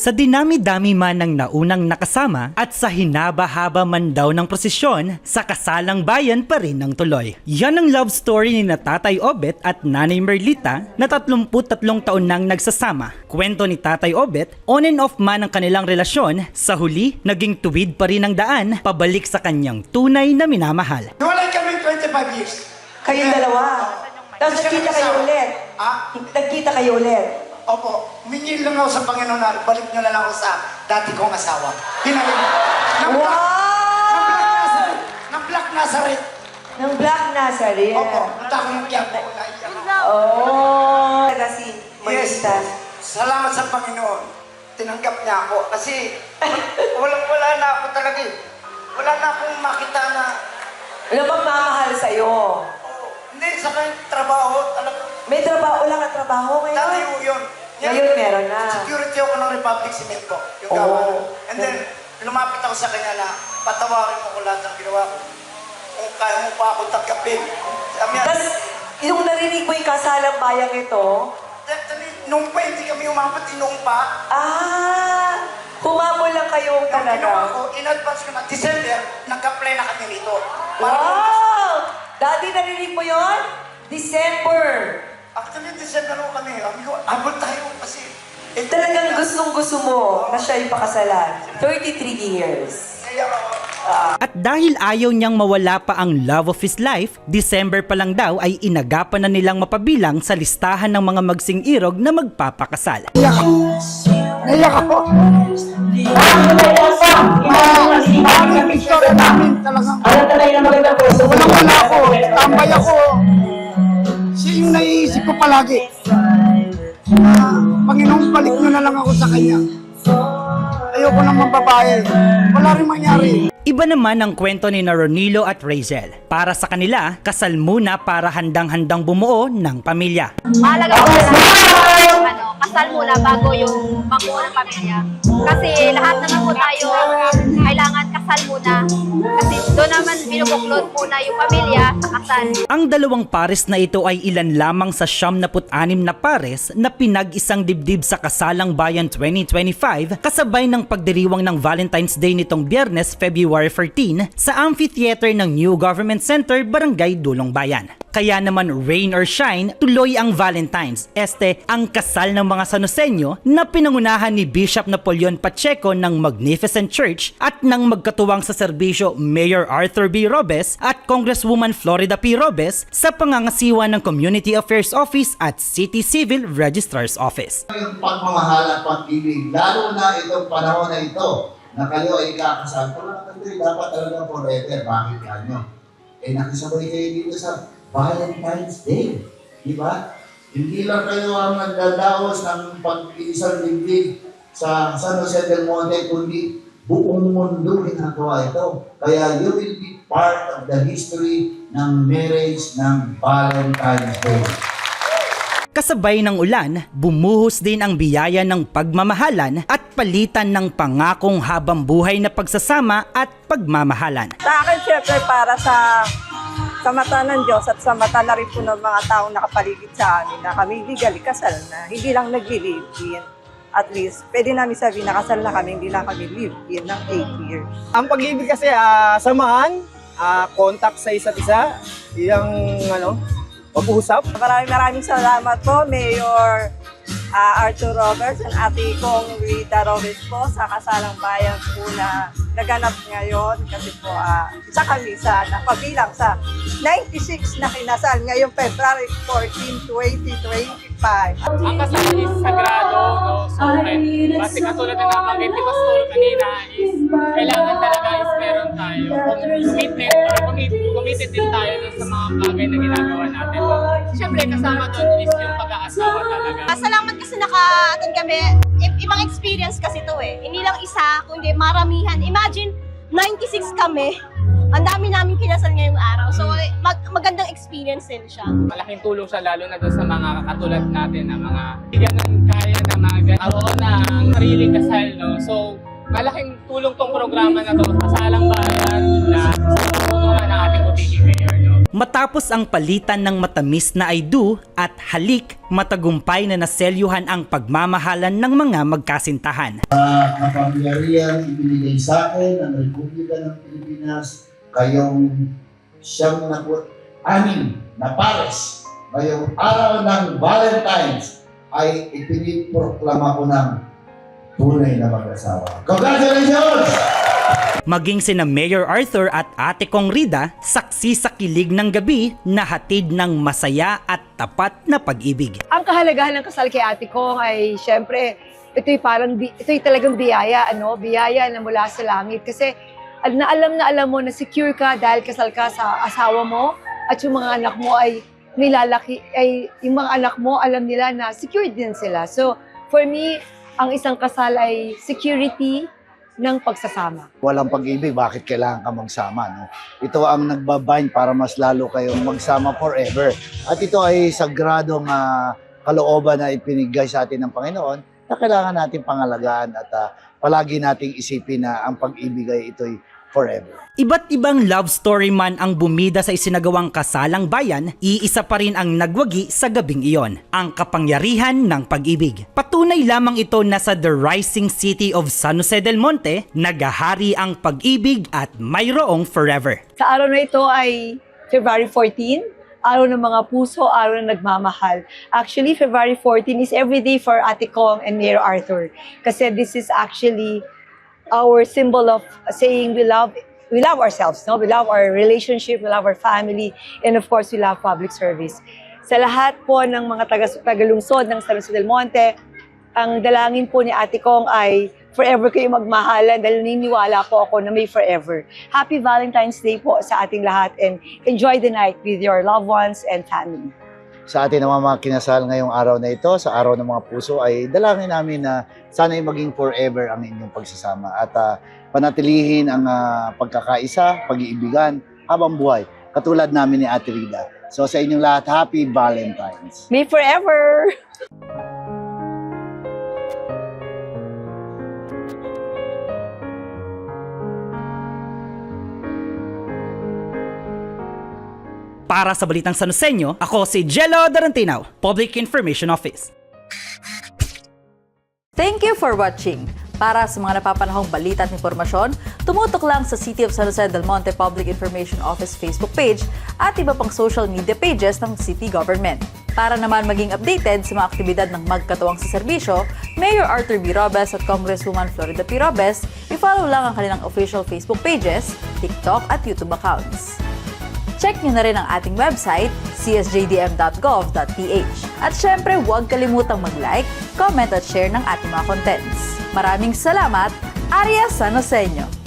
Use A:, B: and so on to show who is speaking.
A: Sa dinami-dami man ng naunang nakasama at sa hinaba-haba man daw ng prosesyon, sa kasalang bayan pa rin ang tuloy. Yan ang love story ni Tatay Obet at Nanay Merlita na 33 taon nang nagsasama. Kwento ni Tatay Obet, on and off man ang kanilang relasyon, sa huli, naging tuwid pa rin ang daan pabalik sa kanyang tunay na minamahal.
B: Wala kami 25 years.
C: Kayong dalawa. Tapos nagkita kayo ulit.
B: Ah?
C: Nagkita kayo ulit.
B: Opo, humingi lang ako sa Panginoon na balik nyo na lang ako sa dati kong asawa. Hinalim. Ng Black, ng Black! Nazareth. Black Nazareth.
C: Ng Black Nazareth.
B: Opo, punta ko ng Quiapo. Naiyak ako.
C: Oh. Talaga si
B: Yes. Salamat sa Panginoon. Tinanggap niya ako kasi walang wala na ako talaga eh. Wala na akong makita na
C: Ano bang mamahal sa'yo?
B: oh, hindi sa kanyang trabaho talaga.
C: May trabaho, wala ka trabaho
B: Dati
C: ngayon?
B: ho yun.
C: Ngayon meron na.
B: Security ako ng Republic Cement po. Yung
C: Oo.
B: gawa. And then, lumapit ako sa kanya na patawarin mo ko lahat ng ginawa ko. Kung kaya mo pa ako tanggapin. Sabi niya,
C: Tapos, yung narinig mo yung kasalang bayang ito,
B: "Dali, nung pa hindi kami umabot, nung pa,
C: ah, humabol lang kayo
B: Ang ginawa
C: talaga.
B: ko, in advance ko na, December, nag-apply na kami rito. Para
C: Wow! Daddy, narinig mo yon? December.
B: Actually, December ko kami. Sabi ko, abot tayo kasi. eh,
C: Talagang gustong gusto mo na siya ipakasalan. 33 years.
B: Kaya ako,
A: At dahil ayaw niyang mawala pa ang love of his life, December pa lang daw ay inagapan na nilang mapabilang sa listahan ng mga magsing irog na magpapakasal.
B: naiyak ako. Ang picture namin talagang
D: Alam ka na yung magandang puso.
B: walang wala ako. Tambay ako. Siya yung naiisip ko palagi. Na, Panginoon, balik nyo na lang ako sa kanya. Ayoko naman babae. Wala rin mangyari.
A: Iba naman ang kwento ni na Ronilo at Razel. Para sa kanila, kasal muna para handang-handang bumuo ng pamilya.
E: mahalaga po na kasal muna bago yung mabuo ng pamilya. Kasi lahat naman po tayo kailangan kasal muna. Kasi doon naman binubuklod muna yung pamilya sa kasal.
A: Ang dalawang pares na ito ay ilan lamang sa siyam na anim na pares na pinag-isang dibdib sa Kasalang Bayan 2025 kasabay ng pagdiriwang ng Valentine's Day nitong biyernes February 14 sa amphitheater ng New Government Center, Barangay Dulong Bayan. Kaya naman rain or shine, tuloy ang Valentine's. Este, ang kasal ng mga Sanosenyo na pinangunahan ni Bishop Napoleon Pacheco ng Magnificent Church at ng magkatuwang sa serbisyo Mayor Arthur B. Robes at Congresswoman Florida P. Robes sa pangangasiwa ng Community Affairs Office at City Civil Registrar's Office.
F: yung pagmamahal at pag-ibig, lalo na itong panahon na ito, na kayo ay kakasal, nakatagay, dapat talaga forever, bakit kanyo? Eh, nakisabay kayo dito sa Valentine's Day, di ba? Hindi lang kayo ang nagdadaos ng pag-iisang dibdib sa San Jose del Monte, kundi buong mundo ginagawa ito. Kaya you will be part of the history ng marriage ng Valentine's Day.
A: Kasabay ng ulan, bumuhos din ang biyaya ng pagmamahalan at palitan ng pangakong habang buhay na pagsasama at pagmamahalan.
G: Sa akin, syempre, para sa sa mata ng Diyos at sa mata na rin po ng mga taong nakapaligid sa amin na kami legally kasal na, hindi lang nag-live-in. At least, pwede namin sabihin na kasal na kami, hindi lang kami live-in ng 8 years.
H: Ang pag-ibig kasi ah, samahan, ah, contact sa isa't isa, yung ano, pag-usap.
G: Maraming maraming salamat po, Mayor ah, Arthur Roberts and ate kong Rita Roberts po sa kasalang bayan po na naganap ngayon kasi po ah, isa kami sa napabilang sa 96 na kinasal ngayong February 14, 2025.
I: Ang kasal is sagrado, no? Sacred. Kasi katulad na nabanggit ni Pastor kanina is kailangan talaga is tayo commitment or commit, committed din tayo dun sa mga bagay na ginagawa natin. Siyempre kasama doon is yung pag-aasawa talaga.
E: Salamat kasi naka-attend kami. I- ibang experience kasi to eh. Hindi lang isa, kundi maramihan. Imagine, 96 kami. Ang dami namin kinasal ngayong araw. So, eh, mag- magandang experience din siya.
I: Malaking tulong siya lalo na doon sa mga katulad natin na mga bigyan ng kaya na na ang sariling kasal. No? So, malaking tulong tong programa na to. Kasalang bayan na sa ng ating Butiki Mayor. No?
A: Matapos ang palitan ng matamis na I do at halik, matagumpay na naselyuhan ang pagmamahalan ng mga magkasintahan.
F: kapangyarihan ibinigay sa akin ng Republika ng Pilipinas kayong siyam na po, anim na pares ngayong araw ng Valentine's ay ipiniproklama ko ng tunay na mag-asawa. Congratulations!
A: Maging sina Mayor Arthur at Ate Kong Rida, saksi sa kilig ng gabi na hatid ng masaya at tapat na pag-ibig.
D: ang kahalagahan ng kasal kay ate ko ay syempre ito'y parang ito'y talagang biyaya ano biyaya na mula sa langit kasi al- na alam na alam mo na secure ka dahil kasal ka sa asawa mo at yung mga anak mo ay may lalaki ay yung mga anak mo alam nila na secure din sila so for me ang isang kasal ay security ng pagsasama
J: walang pag-ibig, bakit kailangan ka magsama? No? Ito ang nagbabind para mas lalo kayong magsama forever. At ito ay sagradong ah, kalooban na ipinigay sa atin ng Panginoon na kailangan natin pangalagaan at ah, palagi nating isipin na ang pag-ibig ay ito'y forever.
A: Iba't ibang love story man ang bumida sa isinagawang kasalang bayan, iisa pa rin ang nagwagi sa gabing iyon, ang kapangyarihan ng pag-ibig. Patunay lamang ito na sa the rising city of San Jose del Monte, nagahari ang pag-ibig at mayroong forever.
D: Sa araw na ito ay February 14, araw ng mga puso, araw ng nagmamahal. Actually, February 14 is every day for Ate Kong and Mayor Arthur. Kasi this is actually our symbol of saying we love we love ourselves, no? We love our relationship, we love our family, and of course, we love public service. Sa lahat po ng mga taga tagalungsod ng San Jose del Monte, ang dalangin po ni Ate Kong ay forever kayo magmahalan dahil niniwala po ako na may forever. Happy Valentine's Day po sa ating lahat and enjoy the night with your loved ones and family.
J: Sa atin naman mga kinasal ngayong araw na ito, sa araw ng mga puso, ay dalangin namin na sana ay maging forever ang inyong pagsasama at ah, panatilihin ang ah, pagkakaisa, pag-iibigan habang buhay, katulad namin ni Ate Rida. So sa inyong lahat, Happy Valentine's!
D: May forever!
A: Para sa Balitang San Joseño, ako si Jello Darantinaw, Public Information Office.
K: Thank you for watching. Para sa mga napapanahong balita at impormasyon, tumutok lang sa City of San Jose del Monte Public Information Office Facebook page at iba pang social media pages ng city government. Para naman maging updated sa mga aktibidad ng magkatuwang sa serbisyo, Mayor Arthur B. Robes at Congresswoman Florida P. Robes, i-follow lang ang kanilang official Facebook pages, TikTok at YouTube accounts. Check nyo na rin ang ating website, csjdm.gov.ph. At syempre, huwag kalimutang mag-like, comment at share ng ating mga contents. Maraming salamat, Arya Sanoseño!